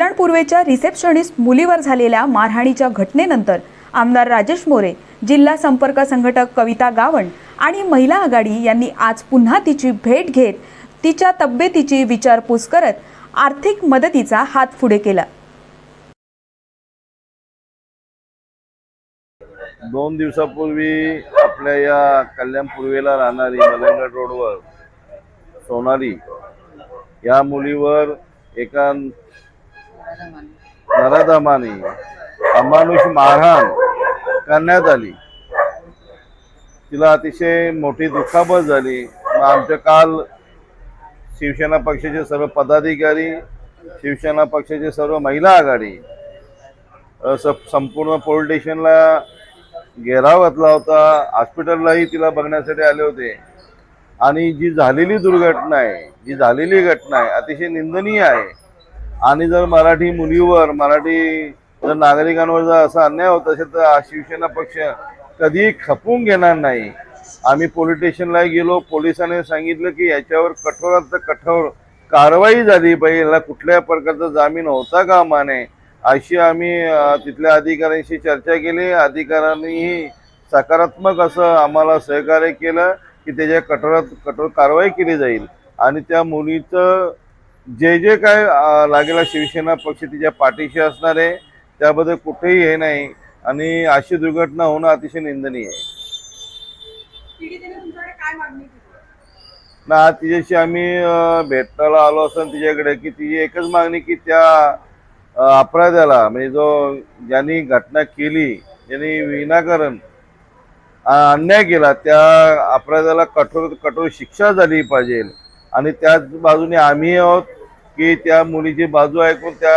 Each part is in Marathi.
कल्याण पूर्वेच्या रिसेप्शनिस्ट मुलीवर झालेल्या मारहाणीच्या घटनेनंतर आमदार राजेश मोरे जिल्हा संपर्क संघटक कविता गावण आणि महिला आघाडी यांनी आज पुन्हा तिची भेट घेत तिच्या तब्येतीची विचारपूस करत आर्थिक मदतीचा हात पुढे केला. दोन दिवसापूर्वी आपल्या या कल्याण पूर्वेला राहणारी मलंगड रोडवर सोनाली या मुलीवर एका नराधमाने अमानुष मारहाण करण्यात आली. तिला अतिशय मोठी दुखापत झाली. मग आमच्या काल शिवसेना पक्षाचे सर्व पदाधिकारी शिवसेना पक्षाचे सर्व महिला आघाडी संपूर्ण पोलीस स्टेशनला घेराव घातला होता. हॉस्पिटललाही तिला बघण्यासाठी आले होते. आणि जी झालेली दुर्घटना आहे जी झालेली घटना आहे अतिशय निंदनीय आहे. आणि जर मराठी मुलीवर मराठी जर नागरिकांवर जर असा अन्याय होत असेल तर शिवसेना पक्ष कधीही खपून घेणार नाही. आम्ही पोलीस स्टेशनला गेलो पोलिसांनी सांगितलं की याच्यावर कठोरात कठोर कारवाई झाली पाहिजे. याला कुठल्या प्रकारचा जामीन होता कामा नये. अशी आम्ही तिथल्या अधिकाऱ्यांशी चर्चा केली. अधिकाऱ्यांनीही सकारात्मक असं आम्हाला सहकार्य केलं की त्याच्या कठोरात कठोर कारवाई केली जाईल. आणि त्या मुलीचं जे जे काय लागेल शिवसेना पक्ष तिच्या पाठीशी असणार आहे त्याबद्दल कुठेही हे नाही. आणि अशी दुर्घटना होणं अतिशय निंदनीय आहे. ना तिच्याशी आम्ही भेटायला आलो असं तिच्याकडे की तिची एकच मागणी की त्या अपराध्याला म्हणजे जो ज्यांनी घटना केली ज्यांनी विनाकारण अन्याय केला त्या अपराध्याला कठोर कठोर शिक्षा झाली पाहिजे. आणि त्याच बाजूने आम्ही आहोत की त्या मुलीची बाजू ऐकून त्या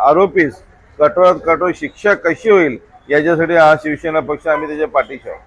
आरोपीस कठोरात कठोर शिक्षा कशी होईल याच्यासाठी हा शिवसेना पक्ष आम्ही त्याच्या पाठीशी आहोत.